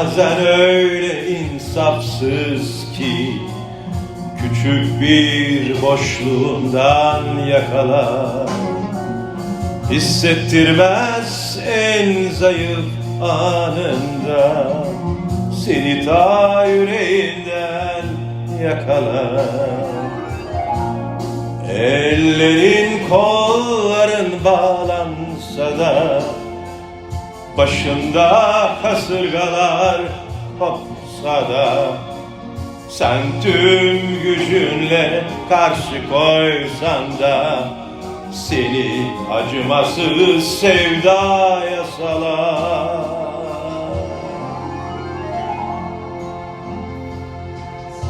Bazen öyle insafsız ki Küçük bir boşluğundan yakalar. Hissettirmez en zayıf anında. Seni ta yüreğinden yakalar. Ellerin kolların bağlansa da Başında kasırgalar kopsa da Sen tüm gücünle karşı koysan da Seni acımasız sevdaya salar.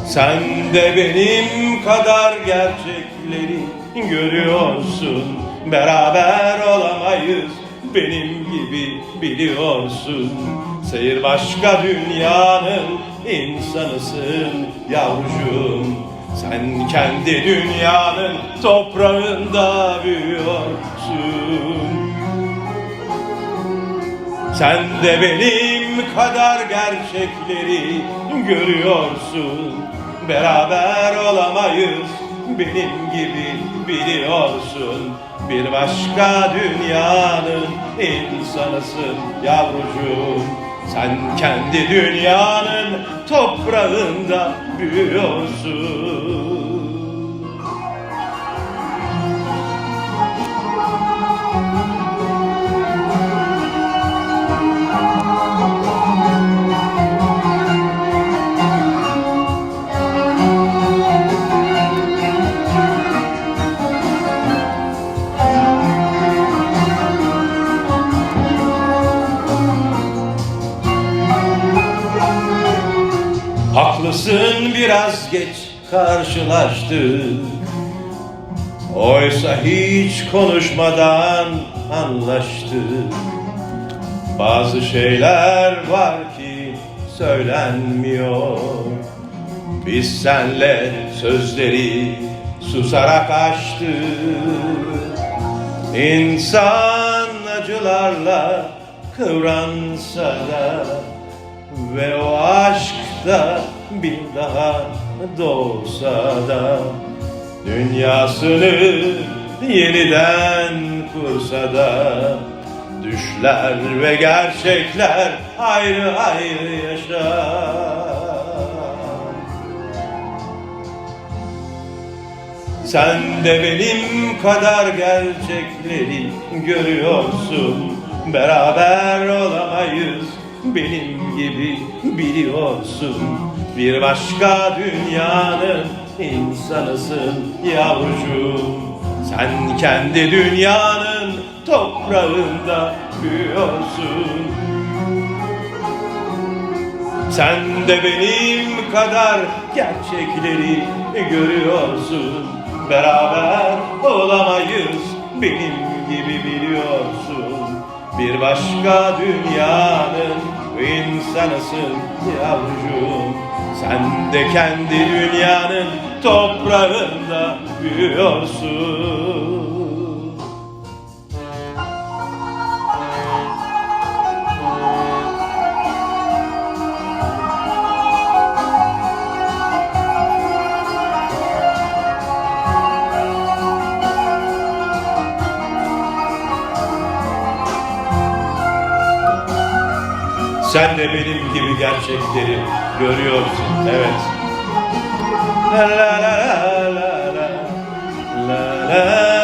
Sen de benim kadar gerçekleri görüyorsun. Beraber olamayız benim gibi biliyorsun. Seyir başka dünyanın insanısın yavrucuğum. Sen kendi dünyanın toprağında büyüyorsun. Sen de benim kadar gerçekleri görüyorsun. Beraber olamayız benim gibi biliyorsun. Bir başka dünyanın insanısın yavrucuğum. Sen kendi dünyanın toprağında büyüyorsun Haklısın biraz geç karşılaştık Oysa hiç konuşmadan anlaştık Bazı şeyler var ki söylenmiyor. Biz senle sözleri susarak açtık. İnsan acılarla kıvransa da ve o aşk da bir daha doğsa da Dünyasını yeniden kursa da Düşler ve gerçekler ayrı ayrı yaşar. Sen de benim kadar gerçekleri görüyorsun. Beraber olamayız. Benim gibi biliyorsun Bir başka dünyanın insanısın yavrucuğum. Sen kendi dünyanın toprağında büyüyorsun. Sen de benim kadar gerçekleri görüyorsun. Beraber olamayız benim gibi biliyorsun. Bir başka dünyanın insanısın yavrucuğum Sen de kendi dünyanın toprağında büyüyorsun Sen de benim gibi gerçekleri görüyorsun. Evet. La la la la la la la